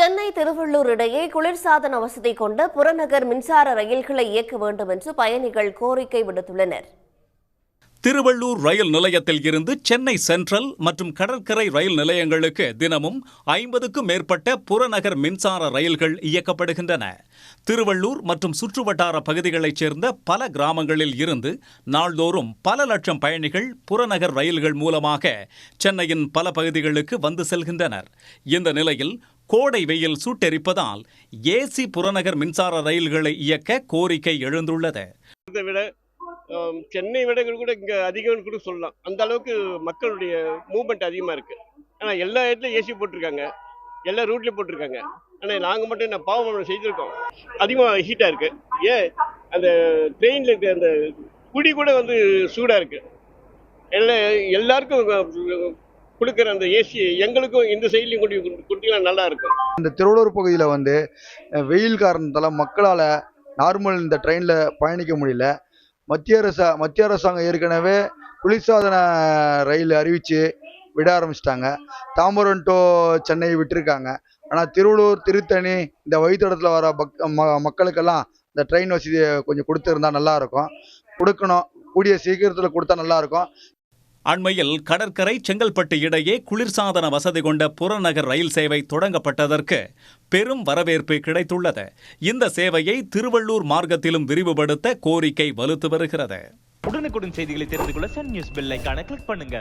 சென்னை திருவள்ளூர் இடையே குளிர்சாதன வசதி கொண்ட புறநகர் மின்சார ரயில்களை இயக்க வேண்டும் என்று பயணிகள் கோரிக்கை விடுத்துள்ளனர். திருவள்ளூர் ரயில் நிலையத்தில் இருந்து சென்னை சென்ட்ரல் மற்றும் கடற்கரை ரயில் நிலையங்களுக்கு தினமும் ஐம்பதுக்கும் மேற்பட்ட புறநகர் மின்சார ரயில்கள் இயக்கப்படுகின்றன. திருவள்ளூர் மற்றும் சுற்றுவட்டார பகுதிகளைச் சேர்ந்த பல கிராமங்களில் இருந்து நாள்தோறும் பல லட்சம் பயணிகள் புறநகர் ரயில்கள் மூலமாக சென்னையின் பல பகுதிகளுக்கு வந்து செல்கின்றனர். இந்த நிலையில் கோடை வெயில் சுட்டெரிப்பதால் ஏசி புறநகர் மின்சார ரயில்களை இயக்க கோரிக்கை எழுந்துள்ளது. இதை விட சென்னை விட கூட இங்கே அதிகம்னு கூட சொல்லலாம். அந்த அளவுக்கு மக்களுடைய மூவ்மெண்ட் அதிகமாக இருக்குது ஆனால் எல்லா இடத்துலையும் ஏசி போட்டிருக்காங்க. எல்லா ரூட்லேயும் போட்டிருக்காங்க. ஆனால் நாங்கள் மட்டும் என்ன பாவம் செய்திருக்கோம். அதிகமாக ஹீட்டாக இருக்குது ஏன்? அந்த ட்ரெயினில் இருக்க அந்த குடி கூட வந்து சூடாக இருக்குது எல்லா எல்லாருக்கும் கொடுக்குற அந்த ஏசி எங்களுக்கும் இந்த சைட்லையும் கொண்டு கொடுத்தீங்கன்னா நல்லா இருக்கும். இந்த திருவள்ளூர் பகுதியில் வந்து வெயில் காரணத்தால் மக்களால் நார்மல் இந்த ட்ரெயினில் பயணிக்க முடியல. மத்திய அரசு மத்திய அரசாங்கம் ஏற்கனவே குளிர்சாதன ரயில் அறிவித்து விட ஆரம்பிச்சிட்டாங்க. தாம்பரம் டு சென்னை விட்டுருக்காங்க. ஆனால் திருவள்ளூர் திருத்தணி இந்த வழித்தடத்தில் வர பக் ம மக்களுக்கெல்லாம் இந்த ட்ரெயின் வசதியை கொஞ்சம் கொடுத்துருந்தா நல்லாயிருக்கும் கொடுக்கணும். கூடிய சீக்கிரத்தில் கொடுத்தா நல்லாயிருக்கும் அண்மையில் கடற்கரை செங்கல்பட்டு இடையே குளிர்சாதன வசதி கொண்ட புறநகர் ரயில் சேவை தொடங்கப்பட்டதற்கு பெரும் வரவேற்பு கிடைத்துள்ளது. இந்த சேவையை திருவள்ளூர் மார்க்கத்திலும் விரிவுபடுத்த கோரிக்கை வலுத்து வருகிறது. உடனுக்குடன் செய்திகளை தெரிந்து கொள்ள சன் நியூஸ் பில்லைக்கான கிளிக் பண்ணுங்க.